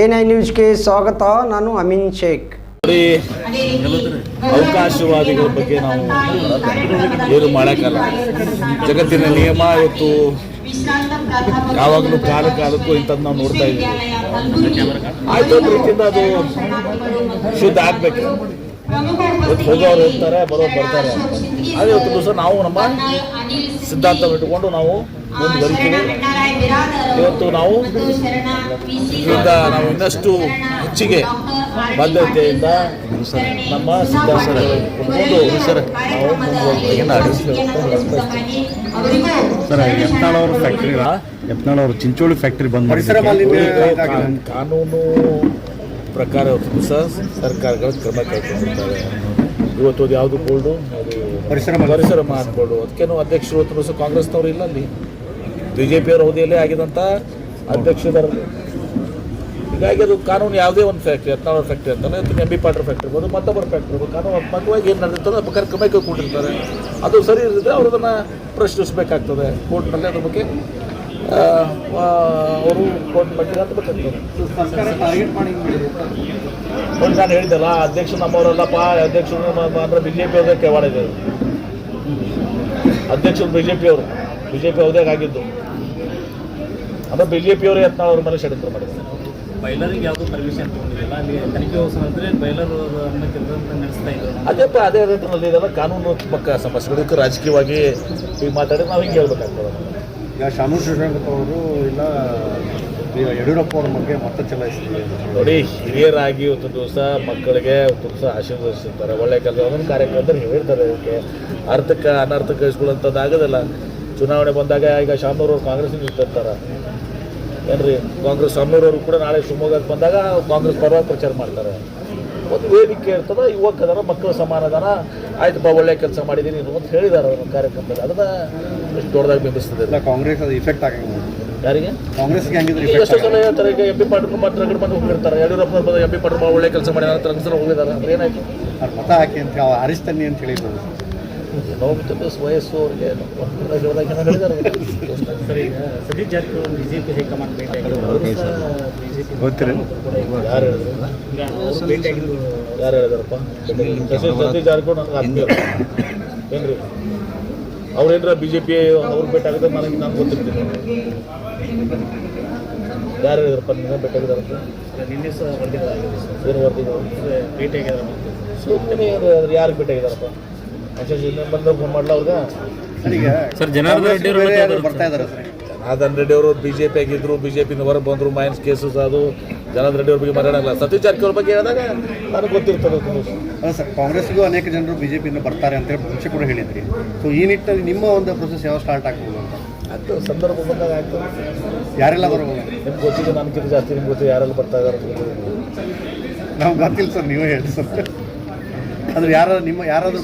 N I ನ್ಯೂಸ್ಗೆ ಸ್ವಾಗತ, ನಾನು ಅಮಿನ್ ಶೇಖ್. ಅವಕಾಶವಾದಿಗಳ ಬಗ್ಗೆ ನಾವು ಏನು ಮಾಡೋಕ್ಕಲ್ಲ. ಜಗತ್ತಿನ ನಿಯಮ ಇವತ್ತು ಯಾವಾಗಲೂ ಕಾಲ ಕಾಲಕ್ಕೂ ಇಂಥದ್ದು ನಾವು ನೋಡ್ತಾ ಇದ್ದೀವಿ. ಆಯ್ತು ರೀತಿಯಿಂದ ಅದು ಶುದ್ಧ ಆಗ್ಬೇಕು. ಇವತ್ತು ಹೋಗೋರು ಹೋಗ್ತಾರೆ, ಬರೋರು ಬರ್ತಾರೆ. ಆದರೆ ಇವತ್ತು ದಿವಸ ನಾವು ನಮ್ಮ ಸಿದ್ಧಾಂತ ಇಟ್ಟುಕೊಂಡು ನಾವು ಮುಂದುವರಿತೀವಿ. ಇವತ್ತು ನಾವು ಇದರಿಂದ ನಾವು ಇನ್ನಷ್ಟು ಹೆಚ್ಚಿಗೆ ಬದ್ಧತೆಯಿಂದ ನಮ್ಮ ಸಿದ್ಧಾಂತ ನಾವು ಮುಂದುವರಿತೀವಿ ಸರ್ ಯತ್ನಾಳ್ ಅವ್ರ ಫ್ಯಾಕ್ಟ್ರಿ ಯತ್ನಾಳ್ ಅವ್ರ ಚಿಂಚೋಳಿ ಫ್ಯಾಕ್ಟ್ರಿ ಬಂದ್ ಪರಿಸರ ಮಾಡಿದ್ದಕ್ಕೆ ಮಾಲಿನ್ಯ ಇದಾಗಿದೆ. ಕಾನೂನು ಪ್ರಕಾರ ಸಹ ಸರ್ಕಾರಗಳು ಕ್ರಮ ಕೈಗೊಂಡಿದ್ದಾರೆ ಇವತ್ತು ಅದು ಯಾವುದು ಬೋರ್ಡು? ಅದು ಪರಿಸರ. ಪರಿಸರ ಮಾಡ್ಬೋದು ಅದಕ್ಕೇನು ಅಧ್ಯಕ್ಷರು ಇವತ್ತು ಸಹ ಕಾಂಗ್ರೆಸ್ನವರು ಇಲ್ಲ ಅಲ್ಲಿ. ಬಿ ಜೆ ಪಿಯವರ ಅವಧಿಯಲ್ಲೇ ಆಗಿದಂಥ ಅಧ್ಯಕ್ಷರು ಹೀಗಾಗಿ ಅದು ಕಾನೂನು ಯಾವುದೇ ಒಂದು ಫ್ಯಾಕ್ಟ್ರಿ ಹದಿನಾರು ಫ್ಯಾಕ್ಟ್ರಿ ಅಂತಾನೆ, ಅಥವಾ ಎಂ ಬಿ ಪಾಟ್ರ್ ಫ್ಯಾಕ್ಟ್ರಿ ಇರ್ಬೋದು, ಮತ್ತೊಬ್ಬರ ಫ್ಯಾಕ್ಟ್ರಿ ಇರ್ಬೋದು, ಕಾನೂನು ಮಗವಾಗಿ ಏನು ನಡೆದಿರ್ತದೆ ಅದು ಪ್ರಕಾರ ಕ್ರಮ ಕೈಗೊಂಡಿರ್ತಾರೆ ಅದು ಸರಿ ಇರಿದ್ರೆ ಅವರು ಅದನ್ನು ಪ್ರಶ್ನಿಸಬೇಕಾಗ್ತದೆ. ಕೋರ್ಟ್ನಲ್ಲಿ ಅದ್ರ ಬಗ್ಗೆ ಅವರು ಕೋರ್ಟ್ ಬಗ್ಗೆ ಅಂತ ಒಂದು ನಾನು ಹೇಳಿದ್ದಲ್ಲ ಅಧ್ಯಕ್ಷ ನಮ್ಮವರಲ್ಲಪ್ಪ ಅಧ್ಯಕ್ಷರು ಅಂದ್ರೆ ಬಿ ಜೆ ಪಿ ಅವ್ರದ್ದೇ ಕೆವಾಡ ಇದೆ ಅಧ್ಯಕ್ಷರು ಬಿ ಜೆ ಪಿ ಅವರು. ಬಿ ಜೆ ಪಿ ಅವ್ರದೇ ಆಗಿದ್ದು. ಅಂದ್ರೆ ಬಿ ಜೆ ಪಿ ಅವರು ಯತ್ನಾಳ್ ಅವ್ರ ಮೇಲೆ ಷಡ್ಯಂತ್ರ ಮಾಡಿದ್ದಾರೆ. ಬೈಲರಿಗೆ ಯಾವುದು ಪರ್ಮಿಷನ್ ತಗೊಂಡಿಲ್ಲ. ಅಲ್ಲಿ ತನಿಖೆ ಹೋಗ್ಸಂದ್ರೆ ಬೈಲರ್ ಅನ್ನ ಕೆಲಸ ನಡೆಸ್ತಾ ಇದ್ರು. ಅದೇ ಪ ಅದೇ ರೀತಿಯಲ್ಲಿ ಇದೆಲ್ಲ ಕಾನೂನು ಪಕ್ಕ ಸಮಸ್ಯೆಗಳು. ರಾಜಕೀಯವಾಗಿ ಈಗ ಮಾತಾಡಿದ್ರೆ ನಾವು ಹಿಂಗೆ ಹೇಳ್ಬೇಕಾಗ್ತದೆ. ಈಗ ಶಾಮು ಶ್ರೀರಂಗಪ್ಪ ಅವರು ಇಲ್ಲ ಈಗ ಯಡಿಯೂರಪ್ಪ ಅವ್ರ ಬಗ್ಗೆ ಮತ ಚಲಾಯಿಸ್ತೀವಿ ನೋಡಿ ಹಿರಿಯರಾಗಿ ಒಂದು ದಿವಸ ಮಕ್ಕಳಿಗೆ ಒಂದು ದಿವಸ ಆಶೀರ್ವದಿಸಿರ್ತಾರೆ ಒಳ್ಳೆ ಕೆಲಸ. ಒಂದೊಂದು ಕಾರ್ಯಕ್ರಮದಲ್ಲಿ ಹೇಳಿರ್ತಾರೆ ಇದಕ್ಕೆ ಅರ್ಥಕ್ಕೆ ಅನರ್ಥಕ್ಕೆ ಕಳಿಸ್ಕೊಳ್ಳೋಂಥದ್ದು ಆಗೋದಿಲ್ಲ. ಚುನಾವಣೆ ಬಂದಾಗ ಈಗ ಶಾಮನೂರು ಕಾಂಗ್ರೆಸ್ ನಿಂತಿರ್ತಾರೆ ಏನ್ರಿ ಕಾಂಗ್ರೆಸ್ ಶಾಮನೂರವರು ಕೂಡ ನಾಳೆ ಶಿವಮೊಗ್ಗಕ್ಕೆ ಬಂದಾಗ ಕಾಂಗ್ರೆಸ್ ಪರವಾಗಿ ಪ್ರಚಾರ ಮಾಡ್ತಾರೆ. ಒಂದು ವೇದಿಕೆ ಇರ್ತದೆ ಯುವಕದರ ಮಕ್ಕಳ ಸಮಾನದಾನ ಆಯ್ತಪ್ಪ ಒಳ್ಳೆ ಕೆಲಸ ಮಾಡಿದ್ದೀನಿ ಅಂತ ಹೇಳಿದಾರೆ ಅವರ ಕಾರ್ಯಕ್ರಮದಲ್ಲಿ. ಅದನ್ನ ಎಷ್ಟು ದೊಡ್ಡದಾಗಿ ಬಿಂಬಿಸ್ತದೆ. ಕಾಂಗ್ರೆಸ್ ಅದು ಇಫೆಕ್ಟ್ ಆಗಿಲ್ಲ ಯಾರಿಗೆ? ಕಾಂಗ್ರೆಸ್ಗೆ ಹೆಂಗಿದ್ರೆ ಎಷ್ಟೋ ಸಲ ಹೇಳ್ತಾರೆ ಈಗ ಎಂ ಪಿ ಪಾಟೀಲ್ ಮಾತ್ರ ರಗಡ್ ಬಂದು ಹೋಗಿರ್ತಾರೆ. ಯಡಿಯೂರಪ್ಪ ಬಂದು ಎಂ ಪಿ ಪಾಟೀಲ್ ಭಾಳ ಒಳ್ಳೆ ಕೆಲಸ ಮಾಡಿದಾರೆ ಅಂತ ಹೋಗಿದ್ದಾರೆ ಅಂದ್ರೆ ಏನಾಯ್ತು? ಮತ ಹಾಕಿ ಅಂತ ಹರಿಸ್ತನ್ನಿ ಅಂತ ಹೇಳಿದ್ರು. ನೋವು ವಯಸ್ಸು ಅವ್ರಿಗೆ ಸತೀಶ್ ಜಾರಕಿಹೊಳಿ ಬಿಜೆಪಿ ಹೈಕಮಾಂಡ್ ಭೇಟಿ ಯಾರು ಹೇಳಿದ್ರು ಅವ್ರು ಯಾರು ಹೇಳಿದಾರಪ್ಪ ಸತೀಶ್ ಸತೀಶ್ ಜಾರಕಿಹೊಳಿ ನನಗೆ ಆತ್ಮೀಯರು ಏನ್ರಿ ಅವ್ರೇನ್ರ ಬಿ ಜೆ ಪಿ ಅವ್ರಿಗೆ ಭೇಟಿ ನನಗೆ ನಾನು ಗೊತ್ತಿರ್ತೀನಿ ಯಾರು ಹೇಳಿದ್ರಪ್ಪ ನಿನ್ನ ಭೇಟಿ ಆಗಿದಾರಪ್ಪ ನಿನ್ನೆ ಸಹ ವರದಿಗಳಾಗಿದೆ ಸರ್ ಏನು ವರ್ದಿಗಳು ಭೇಟಿ ಆಗಿದಾರಪ್ಪ ಸುಮ್ಮನೆ ಯಾರಿಗೆ ಭೇಟಿ ಆಗಿದಾರಪ್ಪ ಫೋನ್ ಅವ್ರಿಗೆ? ಸರ್ ಈಗ ಸರ್, ಜನಾರ್ದನ್ ರೆಡ್ಡಿ ಅವರು ಮತ್ತೆ ಬೇರೆ ಬರ್ತಾ ಇದ್ದಾರೆ ಸರ್? ಜನಾರ್ದನ್ ರೆಡ್ಡಿ ಅವರು ಬಿ ಜೆ ಪಿ ಆಗಿದ್ರು ಬಿ ಜೆ ಪಿಯಿಂದ ಹೊರಗೆ ಬಂದರು ಮೈನ್ಸ್ ಕೇಸಸ್ ಅದು ಜನಾರ್ದನ್ ರೆಡ್ಡಿ ಅವ್ರ ಬಗ್ಗೆ ಮಾತಾಡಲ್ಲ ಸತೀಶ್ ಜಾರಕಿಹೊಳಿ ಬಗ್ಗೆ ಹೇಳಿದಾಗ ನನಗೆ ಗೊತ್ತಿರ್ತದೆ. ಅಲ್ಲ ಸರ್ ಕಾಂಗ್ರೆಸ್ಗೂ ಅನೇಕ ಜನರು ಬಿಜೆಪಿಯಿಂದ ಬರ್ತಾರೆ ಅಂತೇಳಿ ಮುಂಚೆ ಕೂಡ ಹೇಳಿದ್ರಿ. ಸೊ ಈ ನಿಟ್ಟಿನಲ್ಲಿ ನಿಮ್ಮ ಒಂದು ಪ್ರೊಸೆಸ್ ಯಾವ ಸ್ಟಾರ್ಟ್ ಆಗ್ಬೋದು ಅಂತ? ಅದು ಸಂದರ್ಭ ಬಂದಾಗ ಆಗ್ತದೆ ಯಾರೆಲ್ಲ ಬರ್ಬೋದು ನಿಮ್ಗೆ ಗೊತ್ತಿದೆ ನನಗಿಂತ ಜಾಸ್ತಿ ನಿಮ್ಗೆ ಗೊತ್ತಿದೆ ಯಾರೆಲ್ಲ ಬರ್ತಾ ಇದ್ದಾರೆ ಅಂತ ಗೊತ್ತಿದೆ. ನಮ್ಗೆ ಗೊತ್ತಿಲ್ಲ ಸರ್ ನೀವೇ ಹೇಳಿ ಸರ್. ಅಂದ್ರೆ ಯಾರು ನಿಮ್ಮ ಯಾರಾದ್ರೂ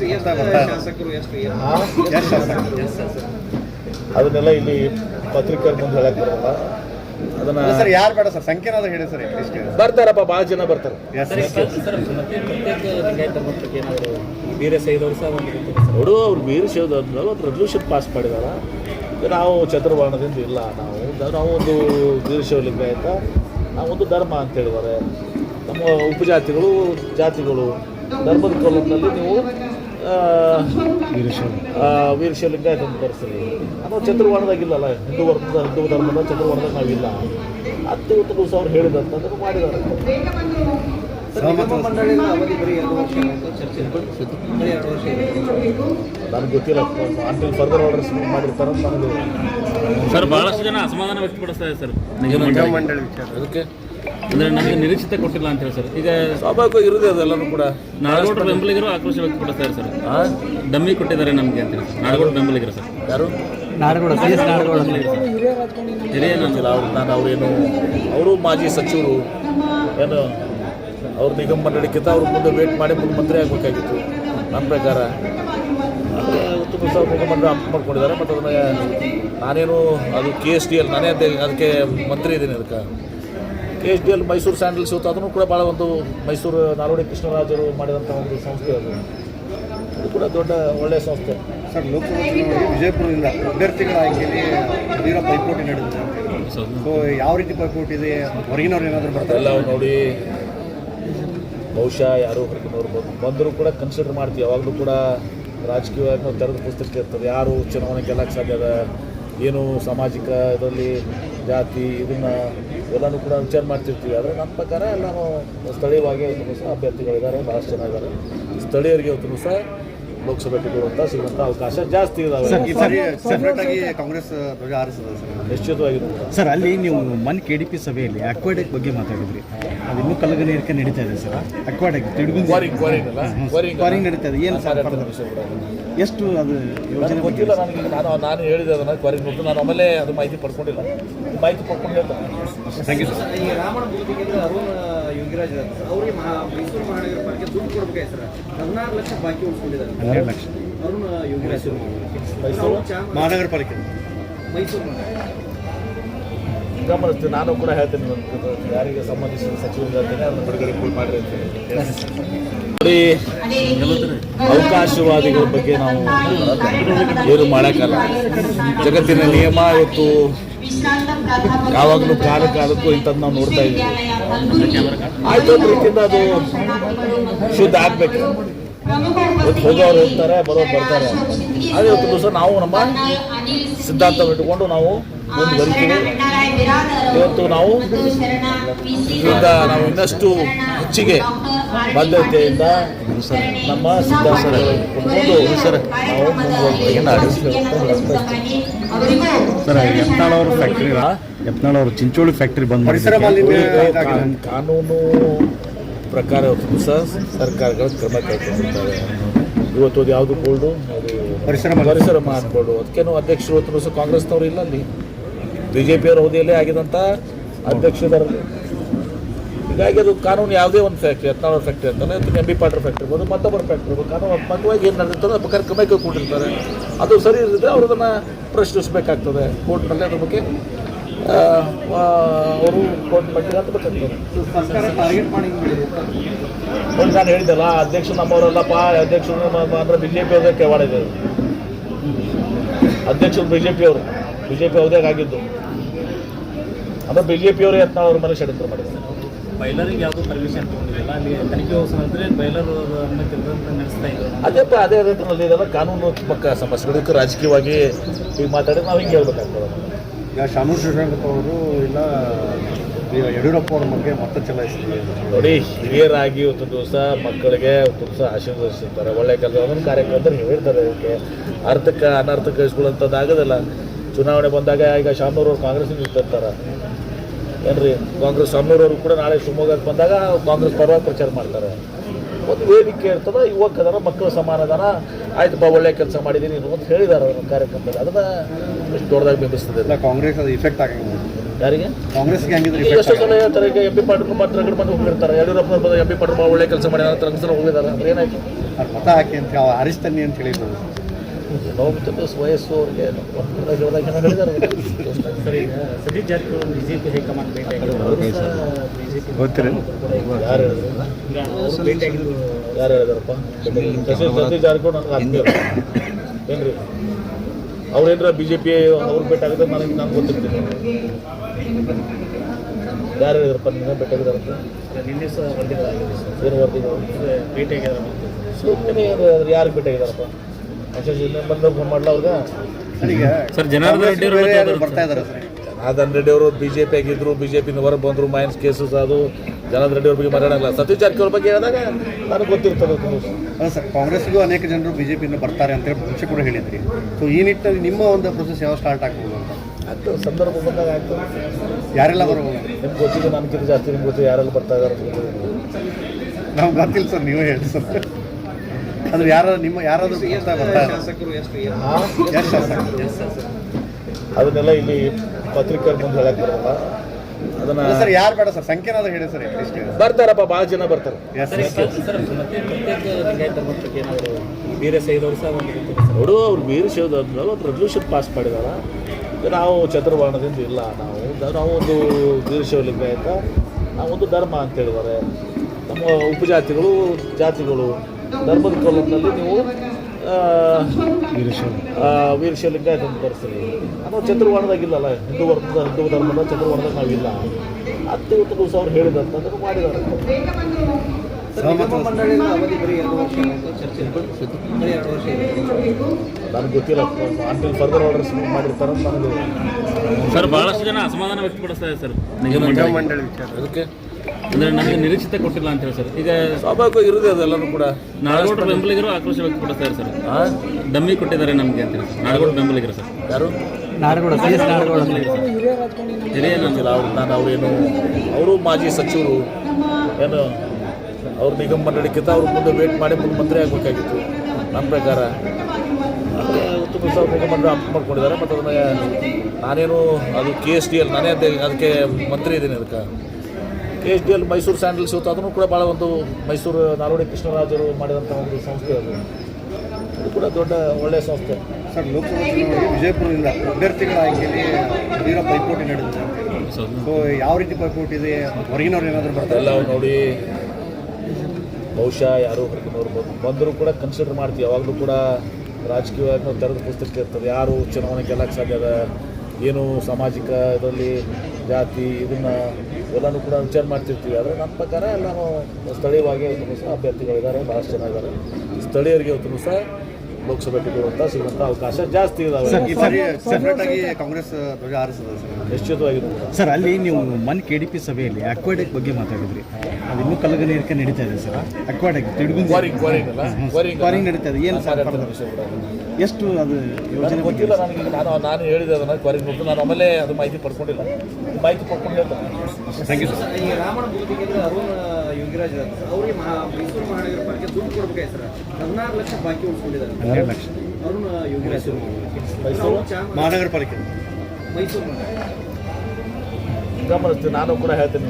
ಅದನ್ನೆಲ್ಲ ಇಲ್ಲಿ ಪತ್ರಿಕರ ಮುಂದೆ ಹೇಳಕ್ ಬರಲ್ಲ. ಅದನ್ನ ಸರ್ ಯಾರು ಬೇಡ ಸರ್? ಸಂಖ್ಯೆನಾದ್ರೂ ಹೇಳಿ ಸರ್ ಬರ್ತಾರಪ್ಪ ಭಾಳ ಜನ ಬರ್ತಾರೆ. ಮತಕ್ಕೆ ಏನಾದರೂ ಬೇರೆ ಸಹ ಒಂದು ನೋಡು ಅವ್ರು ರೆಸಲ್ಯೂಷನ್ ಪಾಸ್ ಮಾಡಿದಾರ. ನಾವು ಚತುರ್ವರ್ಣದಿಂದ ಇಲ್ಲ ನಾವು ನಾವು ಒಂದು ವೀರಶೈವ ನಾವು ನಾವೊಂದು ಧರ್ಮ ಅಂತ ಹೇಳಿದ್ದಾರೆ. ನಮ್ಮ ಉಪಜಾತಿಗಳು ಜಾತಿಗಳು ಧರ್ಮದ ಕಾಲಂನಲ್ಲಿ ನೀವು ಆ, ಆ, ತೋರಿಸ್ತೀರಿ ಅಥವಾ ಅಂತ ಕರೆಸ್ತೀರಿ ನಾವು ಚತುರ್ವರ್ಣದಾಗಿಲ್ಲಲ್ಲ ಹಿಂದೂ ವರ್ಗದ ಹಿಂದೂ ಧರ್ಮದ ಚತುರ್ವರ್ಣದಾಗ ನಾವಿಲ್ಲ. ಹತ್ತು ಇವತ್ತು ದಿವಸ ಅವ್ರು ಹೇಳಿದಂತಂದ್ರೆ ಮಾಡಿದ್ದಾರೆ. ನನಗೆ ಗೊತ್ತಿಲ್ಲ ಅಂಟಿಲ್ ಫರ್ದರ್ ಆರ್ಡರ್ಸ್ ಮಾಡಿರ್ತಾರೆ ನನಗೆ ಸರ್ ಬಹಳಷ್ಟು ಜನ ಅಸಮಾಧಾನ ವ್ಯಕ್ತಪಡಿಸ್ತಾ ಇದೆ ಸರ್. ಮಂಡಳಿ ವಿಚಾರ. ಅದಕ್ಕೆ ಅಂದ್ರೆ ನಮಗೆ ನಿರೀಕ್ಷಿತ ಕೊಟ್ಟಿಲ್ಲ ಅಂತ ಹೇಳಿ ಸರ್. ಈಗ ಸ್ವಾಭಾವಿಕ ಇರುದೇ ಅದೆಲ್ಲರೂ ಕೂಡ. ನಾಡಗೋಡ ಬೆಂಬಲಿಗರು ಆಕ್ರೋಶ ವ್ಯಕ್ತಪಡಿಸ್ತಾರೆ ಸರ್? ಡಮ್ಮಿ ಕೊಟ್ಟಿದ್ದಾರೆ ನಮಗೆ ಅಂತ ಹೇಳಿ ಸರ್. ನಾಡಗೌಡ ಬೆಂಬಲಿಗರು ಸರ್. ಯಾರು? ಹಿರಿಯ ನಾನು ಗೊತ್ತಿಲ್ಲ ಅವ್ರು ನಾನು ಅವರೇನು ಅವರು ಮಾಜಿ ಸಚಿವರು. ಏನು ಅವ್ರ ನಿಗಮ ಮಂಡಳಿಕ್ಕಿಂತ ಅವ್ರ ಮುಂದೆ ವೇಟ್ ಮಾಡಿ ಮುಖ್ಯಮಂತ್ರಿ ಮಂತ್ರಿ ಆಗಬೇಕಾಗಿತ್ತು. ನನ್ನ ಪ್ರಕಾರ. ಮುಖ್ಯಮಂತ್ರಿ ನಿಗಮ ಮಂಡಳಿ ಅಪ್ ಮಾಡ್ಕೊಂಡಿದ್ದಾರೆ ಮತ್ತು ಅದನ್ನು ನಾನೇನು ಅದು ಕೆ ಎಸ್ ಡಿ ಎಲ್ ನಾನೇ ಅದೇ ಅದಕ್ಕೆ ಮಂತ್ರಿ ಇದ್ದೀನಿ ಅದಕ್ಕೆ. K H D L Mysuru sandals ಇವತ್ತು ಅದನ್ನು ಕೂಡ ಭಾಳ ಒಂದು ಮೈಸೂರು ನಾಲ್ವಡಿ ಕೃಷ್ಣರಾಜರು ಮಾಡಿದಂಥ ಒಂದು ಸಂಸ್ಥೆ ಅದು. ಅದು ಕೂಡ ದೊಡ್ಡ ಒಳ್ಳೆಯ ಸಂಸ್ಥೆ. ಸರ್ ಲೋಕಸಭಾ ವಿಜಯಪುರದಿಂದ ಅಭ್ಯರ್ಥಿಗಳ ಆಯ್ಕೆಯಲ್ಲಿ ತೀವ್ರ ಪೈಪೋಟಿ ನಡೆದಿದೆ. ಸೊ ಯಾವ ರೀತಿ ಪೈಪೋಟಿ ಇದೆ? ಹೊರಗಿನವ್ರು ಏನಾದರೂ ಬರ್ತಾರೆ? ಎಲ್ಲ ನೋಡಿ ಬಹುಶಃ ಯಾರು ಹೊರಗಿನವ್ರು ಬಂದು ಬಂದರೂ ಕೂಡ ಕನ್ಸಿಡರ್ ಮಾಡ್ತೀವಿ. ಯಾವಾಗಲೂ ಕೂಡ ರಾಜಕೀಯವಾಗಿ ನಾವು ತೆರೆದ ಪುಸ್ತಕ ಇರ್ತದೆ. ಯಾರು ಚುನಾವಣೆ ಗೆಲ್ಲಕ್ಕೆ ಸಾಧ್ಯ ಅದ? ಏನು ಸಾಮಾಜಿಕ ಇದರಲ್ಲಿ ಜಾತಿ ಇದನ್ನು ಎಲ್ಲನೂ ಕೂಡ ವಿಚಾರ ಮಾಡ್ತಿರ್ತೀವಿ. ಆದರೆ ನಮ್ಮ ಪ್ರಕಾರ ಎಲ್ಲನೂ ಸ್ಥಳೀಯವಾಗಿ ಇವತ್ತು ಸಹ ಅಭ್ಯರ್ಥಿಗಳಿದ್ದಾರೆ ಭಾಳಷ್ಟು ಜನ ಇದ್ದಾರೆ. ಸ್ಥಳೀಯರಿಗೆ ಇವತ್ತು ಸಹ ಲೋಕಸಭೆ ಟಿಕೆಟ್ ಸಿಗುವಂತ ಸಿಗುವಂಥ ಅವಕಾಶ ಜಾಸ್ತಿ ಇದಾವೆ. ಈ ಸಾರಿ ಸೆಪರೇಟ್ ಆಗಿ ಕಾಂಗ್ರೆಸ್ ನಿಶ್ಚಿತವಾಗಿ. ಸರ್ ಅಲ್ಲಿ ನೀವು ಮನ್ ಕೆ ಡಿ ಪಿ ಸಭೆಯಲ್ಲಿ ಅಕ್ವಾಡೆಕ್ ಬಗ್ಗೆ ಮಾತಾಡಿದ್ರಿ. ಅದು ಇನ್ನೂ ಕಲ್ಲಗನೇರಿಕೆ ನಡೀತಾ ಇದೆ ಸರ್. ಅಕ್ವಾಡೆಕ್ ತಿಡುಗುಂದಿ ಕ್ವಾರಿಂಗ್ ನಡೀತಾ ಇದೆ. ಏನು ಸರ್ ಎಷ್ಟು ಅದು ಯೋಜನೆ ಗೊತ್ತಿಲ್ಲ ನನಗೆ ನಾನು ನಾನು ಹೇಳಿದೆ ಅದನ್ನು ಕ್ವಾರಿಂಗ್ ಬಿಟ್ಟು ನಾನು ಆಮೇಲೆ ಅದು ಮಾಹಿತಿ ಪಡ್ಕೊಂಡಿಲ್ಲ. ಮಾಹಿತಿ ಪಡ್ಕೊಂಡು ಥ್ಯಾಂಕ್ ಯು ಸರ್ ಈ ರಾಮಣ ಭೂಮಿಗೆ ಅರುಣ್ ಯೋಗಿರಾಜ್ ಅವರಿಗೆ ಮಹಾ- ಮೈಸೂರು ಮಹಾನಗರ ಪಾಲಿಕೆ ದುಡ್ಡು ಕೊಡ್ಬೇಕಾಯ್ತು ಸರ್. ಹದಿನಾರು ಲಕ್ಷ ಬಾಕಿ ಉಳಿಸ್ಕೊಂಡಿದ್ದಾರೆ. ಹನ್ನೆರಡು ಲಕ್ಷ. ಅರುಣ್ ಯೋಗಿರಾಜ್. ಮೈಸೂರು ಮಹಾನಗರ ಪಾಲಿಕೆ. ಮೈಸೂರು ಮಹಾನಗರ. ಗಮನಿಸ್ತೀನಿ ನಾನು ಕೂಡ ಹೇಳ್ತೀನಿ ಯಾರಿಗೆ ಸಂಬಂಧಿಸಿದ ಸಚಿವರು ಹೇಳ್ತೀನಿ ಅದನ್ನು ಬಿಡುಗಡೆ ಕೂಡ ಮಾಡಿರಿ ಅವಕಾಶವಾದಿಗಳ ಬಗ್ಗೆ ನಾವು ಏನು ಮಾಡೋಕ್ಕಲ್ಲ. ಜಗತ್ತಿನ ನಿಯಮ ಇವತ್ತು ಯಾವಾಗಲೂ ಕಾಲ ಕಾಲಕ್ಕೂ ಇಂಥದ್ದು ನಾವು ನೋಡ್ತಾ ಇದ್ದೀವಿ. ಅದು ಶುದ್ಧ ಆಗ್ಬೇಕು. ಇವತ್ತು ಹೋಗೋರು ಹೋಗ್ತಾರೆ ಬರೋರು ಬರ್ತಾರೆ. ಅದೇ ಇವತ್ತು ದಿವಸ ನಾವು ನಮ್ಮ ಸಿದ್ಧಾಂತವನ್ನು ಇಟ್ಟುಕೊಂಡು ನಾವು ಮುಂದುವರಿತೀವಿ. ಇವತ್ತು ನಾವು ಇದರಿಂದ ನಾವು ಇನ್ನಷ್ಟು ಹೆಚ್ಚಿಗೆ ಬದ್ಧತೆಯಿಂದ ನಮ್ಮ ಸಿದ್ಧಾಂತಗಳನ್ನು ಸರ್ ನಾವು ಸರ್ ಫ್ಯಾಕ್ಟ್ರಿ ಯತ್ನಾಳವ್ರ ಅವರು ಚಿಂಚೋಳಿ ಫ್ಯಾಕ್ಟ್ರಿ ಬಂದ್. ಕಾನೂನು- ಪ್ರಕಾರ ಇವತ್ತು ಸಹ ಸರ್ಕಾರಗಳು ಕ್ರಮ ಕೈಗೊಂಡಿದ್ದಾರೆ ಇವತ್ತು ಅದು ಯಾವುದು ಬೋರ್ಡು ಅದು ಪರಿಸರ. ಪರಿಸರ ಮಾಡಿಕೊಡು ಅದಕ್ಕೇನು ಅಧ್ಯಕ್ಷರು ಇವತ್ತು ಸಹ ಕಾಂಗ್ರೆಸ್ನವರು ಇಲ್ಲ ಅಲ್ಲಿ. ಬಿ ಜೆ ಅವಧಿಯಲ್ಲೇ ಆಗಿದಂಥ ಅಧ್ಯಕ್ಷರಲ್ಲಿ ಹೀಗಾಗಿ ಅದು ಕಾನೂನು ಯಾವುದೇ ಒಂದು ಫ್ಯಾಕ್ಟ್ರಿ ಎತ್ನಾಳ ಫ್ಯಾಕ್ಟ್ರಿ ಅಂತಾನೆ ಎಂ ಬಿ ಪಾಟ್ರ್ ಫ್ಯಾಕ್ಟ್ರಿ ಇರ್ಬೋದು, ಮತ್ತೊಬ್ಬರ ಫ್ಯಾಕ್ಟ್ರಿ ಇರ್ಬೋದು ಕಾನೂನಾತ್ಮಕವಾಗಿ ಏನು ನಡೆದಿರ್ತದೆ ಅದು ಪ್ರಕಾರ ಕೂಡಿರ್ತಾರೆ ಅದು ಸರಿ ಇರ್ತದೆ ಅವರು ಅದನ್ನು ಪ್ರಶ್ನಿಸಬೇಕಾಗ್ತದೆ ಕೋರ್ಟ್ನಲ್ಲಿ. ಅದ್ರ ಬಗ್ಗೆ ಅವರು ಕೋರ್ಟ್ ಬಗ್ಗೆ ಅಂತ ಒಂದು ನಾನು ಹೇಳಿದ್ದಲ್ಲ ಅಧ್ಯಕ್ಷ ನಮ್ಮವರಲ್ಲಪ್ಪ ಅಧ್ಯಕ್ಷರು ಅಂದರೆ ಬಿ ಜೆ ಪಿ ಅವ್ರದೇ ಕೆವಾಡ ಇದೆ ಅಧ್ಯಕ್ಷರು ಬಿ ಜೆ ಪಿ ಅವರು. ಬಿ ಜೆ ಪಿ ಅವ್ರದೇ ಆಗಿದ್ದು. ಅಂದ್ರೆ ಬಿ ಜೆ ಪಿ ಅವರು ಯತ್ನ ಅವ್ರ ಮೇಲೆ ಷಡ್ಯಂತ್ರ ಮಾಡಿದ್ದಾರೆ. ಬೈಲರಿಗೆ ಯಾವುದೂ ಪರ್ಮಿಷನ್ ತಗೊಂಡಿಲ್ಲ. ಅಲ್ಲಿ ತನಿಖೆ ಹೋಗ್ಸಂದ್ರೆ ಬೈಲರ್ ಅನ್ನ ಕೆಲಸ ನಡೆಸ್ತಾ ಇದ್ರು. ಅದೇ ಅದೇ ರೀತಿಯಲ್ಲಿ ಇದೆಲ್ಲ ಪಕ್ಕ ಸಮಸ್ಯೆಗಳು. ರಾಜಕೀಯವಾಗಿ ಈಗ ಮಾತಾಡಿದ್ರೆ ನಾವು ಹಿಂಗೆ ಹೇಳ್ಬೇಕಾಗ್ತದೆ. ಈಗ ಶಾಮು ಶಿವಶಂಕರ್ ಅವರು ಇಲ್ಲ ಈಗ ಯಡಿಯೂರಪ್ಪ ಅವ್ರ ಬಗ್ಗೆ ಮತ್ತೆ ಚಲಾಯಿಸಿದೆ ನೋಡಿ ಹಿರಿಯರಾಗಿ ಒಂದು ದಿವಸ ಮಕ್ಕಳಿಗೆ ಇವತ್ತು ದಿವಸ ಆಶೀರ್ವದಿಸಿರ್ತಾರೆ ಒಳ್ಳೆ ಕೆಲಸ. ಒಂದೊಂದು ಕಾರ್ಯಕ್ರಮದಲ್ಲಿ ಹೇಳ್ತಾರೆ ಇದಕ್ಕೆ ಅರ್ಥಕ್ಕೆ ಅನರ್ಥಕ್ಕೆ ಕಳಿಸ್ಕೊಳ್ಳೋಂಥದ್ದು ಆಗೋದಿಲ್ಲ. ಚುನಾವಣೆ ಬಂದಾಗ ಈಗ ಶಾಮ್ನೂರವ್ರು ಕಾಂಗ್ರೆಸ್ ನಿಂತಿರ್ತಾರೆ ಏನ್ರಿ ಕಾಂಗ್ರೆಸ್ ಶಾಮ್ನೂರವ್ರು ಕೂಡ ನಾಳೆ ಶಿವಮೊಗ್ಗಕ್ಕೆ ಬಂದಾಗ ಕಾಂಗ್ರೆಸ್ ಪರವಾಗಿ ಪ್ರಚಾರ ಮಾಡ್ತಾರೆ. ಒಂದು ವೇದಿಕೆ ಇರ್ತದೆ ಯುವಕದನ ಮಕ್ಕಳ ಆಯ್ತು ಆಯ್ತಪ್ಪ ಒಳ್ಳೆ ಕೆಲಸ ಮಾಡಿದ್ದೀನಿ ಇನ್ನು ಅಂತ ಹೇಳಿದಾರೆ ಅವ್ರ ಕಾರ್ಯಕ್ರಮದಲ್ಲಿ. ಅದನ್ನ ಇಷ್ಟು ದೊಡ್ಡದಾಗಿ ಬಿಂಬಿಸ್ತದೆ. ಕಾಂಗ್ರೆಸ್ ಅದು ಇಫೆಕ್ಟ್ ಆಗಿಲ್ಲ ಯಾರಿಗೆ? ಕಾಂಗ್ರೆಸ್ಗೆ ಎಷ್ಟೋ ಸಲ ಹೇಳ್ತಾರೆ ಈಗ ಎಂ ಪಿ ಪಾಟೀಲ್ ಮಾತ್ರ ರಗಡ್ ಬಂದು ಹೋಗಿರ್ತಾರೆ ಯಡಿಯೂರಪ್ಪ ಬಂದು ಎಂ ಪಿ ಪಾಟೀಲ್ ಒಳ್ಳೆ ಕೆಲಸ ಮಾಡಿ ಅಂತ ಹೋಗಿದ್ದಾರೆ ಅಂದ್ರೆ ಏನಾಯ್ತು? ಮತ ಹಾಕಿ ಅಂತ ಅರಿಸ್ತಾನೆ ಹರಿಸ್ತನ್ನಿ ಅಂತ ಹೇಳಿದ್ರು. ನೋವು ವಯಸ್ಸು ಅವ್ರಿಗೆ ಭೇಟಿ ಯಾರು ಹೇಳಿದ್ರು ಈಗ ಅವರು ಭೇಟಿ ಆಗಿದ್ರು ಯಾರು ಹೇಳಿದಾರಪ್ಪ? ಸತೀಶ್ ಸತೀಶ್ ಜಾರಕಿಹೊಳಿ ನನಗೆ ಆತ್ಮೀಯರು ಏನ್ರಿ? ಅವ್ರೇನ್ರ ಬಿ ಜೆ ಪಿ ಅವ್ರು ಭೇಟಿ ಆಗಿದ್ರೆ ನನಗೆ ನಾನು ಗೊತ್ತಿರ್ತೀನಿ ಯಾರು ಹೇಳಿದ್ರಪ್ಪ ನಿನ್ನ ನಿನ್ನೆ ಸಹ ಬಂದಿದ್ದಾಗಿದೆ ಸರ್. ಏನು ಬರ್ತಿದ್ರು ಭೇಟಿ ಸುಮ್ಮನೆ ಯಾರಿಗೆ ಬಂದ ಫೋನ್ ಅವ್ರಿಗೆ? ಸರ್, ಜನಾರ್ದನ್ ರೆಡ್ಡಿ ಅವರು ಬೇರೆ ಬರ್ತಾ ಇದ್ದಾರೆ ಸರ್? ಜನಾರ್ದನ್ ರೆಡ್ಡಿ ಅವರು B J P B J ಪಿನ ಹೊರಗೆ ಬಂದರು ಮೈನ್ಸ್ ಕೇಸಸ್ ಅದು. ಜನಾರ್ದನ್ ರೆಡ್ಡಿ ಅವ್ರ ಬಗ್ಗೆ ಮಾತಾಡಲ್ಲ. ಸತೀಶ್ ಜಾರಕಿಹೊಳಿ ಬಗ್ಗೆ ಹೇಳಿದಾಗ ನನಗೆ ಗೊತ್ತಿರ್ತದೆ. ಅಲ್ಲ ಸರ್ ಕಾಂಗ್ರೆಸ್ಗೂ ಅನೇಕ ಜನರು ಬಿಜೆಪಿ ಬರ್ತಾರೆ ಅಂತ ಹೇಳಿ ಮುಂಚೆ ಕೂಡ ಹೇಳಿದ್ರಿ. ಸೊ ಈ ನಿಟ್ಟಿನಲ್ಲಿ ನಿಮ್ಮ ಒಂದು ಪ್ರೊಸೆಸ್ ಯಾವ ಸ್ಟಾರ್ಟ್ ಆಗ್ಬೋದು ಅಂತ? ಆಗ್ತದೆ ಸಂದರ್ಭ ಬಂದಾಗ ಆಗ್ತದೆ. ಯಾರೆಲ್ಲ ಬರ್ಬೋದು ನಿಮ್ಗೆ ಗೊತ್ತಿದೆ ನನಗಿಂತ ಜಾಸ್ತಿ ನಿಮ್ಗೆ ಗೊತ್ತಿದೆ ಯಾರೆಲ್ಲ ಬರ್ತಾ ಇದ್ದಾರೆ ನಾವು ಗೊತ್ತಿಲ್ಲ ಸರ್ ನೀವೇ ಹೇಳಿ ಸರ್. ಅಂದ್ರೆ ಯಾರು ನಿಮ್ಮ ಯಾರಾದರೂ? ಶಾಸಕರು? ಅದನ್ನೆಲ್ಲ ಇಲ್ಲಿ ಪತ್ರಿಕರ ಮುಂದೆ ಹೇಳಕ್ ಬರಲ್ಲ. ಅದನ್ನ ಸರ್ ಯಾರು ಬೇಡ ಸರ್? ಸಂಖ್ಯೆನಾದ್ರೂ ಹೇಳಿ ಸರ್ ಬರ್ತಾರಪ್ಪ ಭಾಳ ಜನ ಬರ್ತಾರೆ. ನೋಡು ಅವ್ರು ವೀರ ಶಿವದಲ್ಲಿ ಒಂದು ರೆಸಲ್ಯೂಷನ್ ಪಾಸ್ ಮಾಡಿದಾರ. ನಾವು ಚತುರ್ವರ್ಣದಿಂದ ಇಲ್ಲ ನಾವು ನಾವು ಒಂದು ವೀರಶೈವ ಲಿಂಗಾಯತ ನಾವೊಂದು ಧರ್ಮ ಅಂತ ಹೇಳಿದ್ದಾರೆ. ನಮ್ಮ ಉಪಜಾತಿಗಳು ಜಾತಿಗಳು ಧರ್ಮದ ಕಾಲದಲ್ಲಿ ನೀವು ವೀರಶೈಲಿಂಗ ಇದನ್ನು ತರಿಸ್ತೀವಿ ನಾವು ಚತುರ್ವರ್ಣದಾಗಿಲ್ಲಲ್ಲ ಹಿಂದೂ ವರ್ಗದ ಹಿಂದೂ ಧರ್ಮದ ಚತುರ್ವರ್ಣದಾಗ ನಾವಿಲ್ಲ. ಹತ್ತು ಇವತ್ತು ದಿವಸ ಅವ್ರು ಹೇಳಿದಂತಂದ್ರೆ ಮಾಡಿದ್ದಾರೆ. ನನಗೆ ಗೊತ್ತಿಲ್ಲ ಅಂಟಿಲ್ ಫರ್ದರ್ ಆರ್ಡರ್ಸ್ ಮಾಡಿರ್ತಾರ ಅಂತ ನನಗೆ. ಸರ್ ಬಹಳಷ್ಟು ಜನ ಅಸಮಾಧಾನ ವ್ಯಕ್ತಪಡಿಸ್ತಾ ಇದೆ ಸರ್. ನಿಗಮ ಮಂಡಳಿ. ಅದಕ್ಕೆ ಅಂದ್ರೆ ನಮಗೆ ನಿರೀಕ್ಷಿತ ಕೊಟ್ಟಿಲ್ಲ ಅಂತ ಹೇಳಿ ಸರ್. ಈಗ ಸ್ವಾಭಾವಿಕ ಇರುತ್ತೆ ಅದೆಲ್ಲರೂ ಕೂಡ. ನಾಡಗೋಡ ಬೆಂಬಲಿಗರು ಆಕ್ರೋಶ ವ್ಯಕ್ತಪಡಿಸ್ತಾರೆ ಸರ್? ಡಮ್ಮಿ ಕೊಟ್ಟಿದ್ದಾರೆ ನಮಗೆ ಅಂತ ಹೇಳಿ ಸರ್. ನಾಡಗೌಡ ಬೆಂಬಲಿಗರು ಸರ್. ಯಾರು? ನಾಡಗೋಡ ಸಿ ಎಸ್ ನಾಡಗೌಡ ಅವ್ರು ನಾನು ಅವರೇನು ಅವರು ಮಾಜಿ ಸಚಿವರು. ಏನು ಅವ್ರ ನಿಗಮ ಮಂಡಳಿಕ್ಕಿಂತ ಅವ್ರ ಮುಂದೆ ವೇಟ್ ಮಾಡಿ ಮುಂದೆ ಮಂತ್ರಿ ಆಗಬೇಕಾಗಿತ್ತು. ನನ್ನ ಪ್ರಕಾರ. ದಿವಸ ಅವ್ರು ನಿಗಮ ಮಂಡಳಿ ಅಪ್ ಮಾಡ್ಕೊಂಡಿದ್ದಾರೆ ಮತ್ತು ಅದನ್ನು ನಾನೇನು ಅದು ಕೆ ಎಸ್ ಡಿ ಎಲ್ ನಾನೇ ಅದಕ್ಕೆ ಮಂತ್ರಿ ಇದ್ದೀನಿ ಅದಕ್ಕೆ. K H D L Mysuru sandals ಇವತ್ತು ಅದನ್ನು ಕೂಡ ಭಾಳ ಒಂದು ಮೈಸೂರು ನಾಲ್ವಡಿ ಕೃಷ್ಣರಾಜರು ಮಾಡಿದಂಥ ಒಂದು ಸಂಸ್ಥೆ ಅದು. ಅದು ಕೂಡ ದೊಡ್ಡ ಒಳ್ಳೆಯ ಸಂಸ್ಥೆ. ಸರ್ ಲೋಕಸಭಾ ವಿಜಯಪುರದಿಂದ ಅಭ್ಯರ್ಥಿಗಳ ಆಯ್ಕೆಯಲ್ಲಿ ತೀರ ಪೈಪೋಟಿ ನಡೆದಿದೆ. ಸೊ ಯಾವ ರೀತಿ ಪೈಪೋಟಿ ಇದೆ? ಹೊರಗಿನವ್ರು ಏನಾದರೂ ಬರ್ತಾರೆ? ಎಲ್ಲ ನೋಡಿ. ಬಹುಶಃ ಯಾರು ಹೊರಗಿನವ್ರು ಬಂದು ಬಂದರೂ ಕೂಡ ಕನ್ಸಿಡರ್ ಮಾಡ್ತೀವಿ. ಯಾವಾಗಲೂ ಕೂಡ ರಾಜಕೀಯವಾಗಿ ನಾವು ತೆರೆದ ಪುಸ್ತಕ ಇರ್ತದೆ. ಯಾರು ಚುನಾವಣೆ ಗೆಲ್ಲಕ್ಕೆ ಸಾಧ್ಯ ಅದ? ಏನು ಸಾಮಾಜಿಕ ಇದರಲ್ಲಿ ಜಾತಿ, ಇದನ್ನು ಎಲ್ಲನೂ ಕೂಡ ವಿಚಾರ ಮಾಡ್ತಿರ್ತೀವಿ. ಆದರೆ ನಮ್ಮ ಪ್ರಕಾರ ಎಲ್ಲನೂ ಸ್ಥಳೀಯವಾಗಿ ಅಭ್ಯರ್ಥಿಗಳಿದ್ದಾರೆ ಭಾಳಷ್ಟು ಜನ ಇದ್ದಾರೆ. ಸ್ಥಳೀಯರಿಗೆ ಇವತ್ತು ಸಹ ಲೋಕಸಭೆ ಟಿಕೆಟ್ ಅಂತ ಸಿಗುವಂಥ ಅವಕಾಶ ಜಾಸ್ತಿ ಇದಾವೆ. ಸೆಪರೇಟ್ ಆಗಿ ಕಾಂಗ್ರೆಸ್ ಧ್ವಜ ಹಾರಿಸಿದೆ ಸರ್. ಅಲ್ಲಿ ನೀವು ಮನ್ ಕೆ ಡಿ ಪಿ ಸಭೆಯಲ್ಲಿ ಅಕ್ವಾಡೆಕ್ ಬಗ್ಗೆ ಮಾತಾಡಿದ್ರಿ. ಅದು ಇನ್ನೂ ಕಲ್ಲಗನೇರಿಕೆ ನಡೀತಾ ಇದೆ ಸರ್. ಅಕ್ವಾಡೆಕ್ ಕ್ವಾರಿಂಗ್ ನಡೀತಾ ಇದೆ. ಏನು ಸರ್. ಎಷ್ಟು ಅದು ಯೋಜನೆ ಗೊತ್ತಿಲ್ಲ ನನಗೆ ನಾನು ನಾನು ಹೇಳಿದೆ ಅದನ್ನು ಕ್ವಾರಿಂಗ್ ಗೊತ್ತು ನಾನು ಆಮೇಲೆ ಅದು ಮಾಹಿತಿ ಪಡ್ಕೊಂಡಿಲ್ಲ. ಮಾಹಿತಿ ಪಡ್ಕೊಂಡು ಹೇಳ್ತೇನೆ. ಥ್ಯಾಂಕ್ ಯು ಸರ್ ಬೂದಿಗೆ ಅವ್ರಿಗೆ ಮೈಸೂರು ಮಹಾನಗರ ಪಾಲಿಕೆ ದುಡ್ಡು ಕೊಡ್ಬೇಕಾಯ್ತು ಸರ್ ಹದಿನಾರು ಲಕ್ಷ ಬಾಕಿ ಉಳಿಸ್ಕೊಂಡಿದ್ದಾರೆ. ಲಕ್ಷ. ಅರುಣ್ ಯೋಗಿರಾಜ್ ಮೈಸೂರು ಮಹಾನಗರ ಪಾಲಿಕೆ. ಮೈಸೂರು. ನಾನು ಕೂಡ ಹೇಳ್ತೀನಿ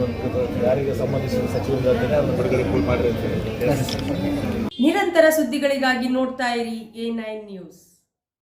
ಯಾರಿಗೆ ಸಂಬಂಧಿಸಿದ ಸಚಿವರು ಹೇಳ್ತೇನೆ ಅದನ್ನು ಬಿಡುಗಡೆ ಮಾಡಿರಿ ಅಂತ ಹೇಳಿ. ನಿರಂತರ ಸುದ್ದಿಗಳಿಗಾಗಿ ನೋಡ್ತಾ ಇರಿ ಎ ನೈನ್ ನ್ಯೂಸ್.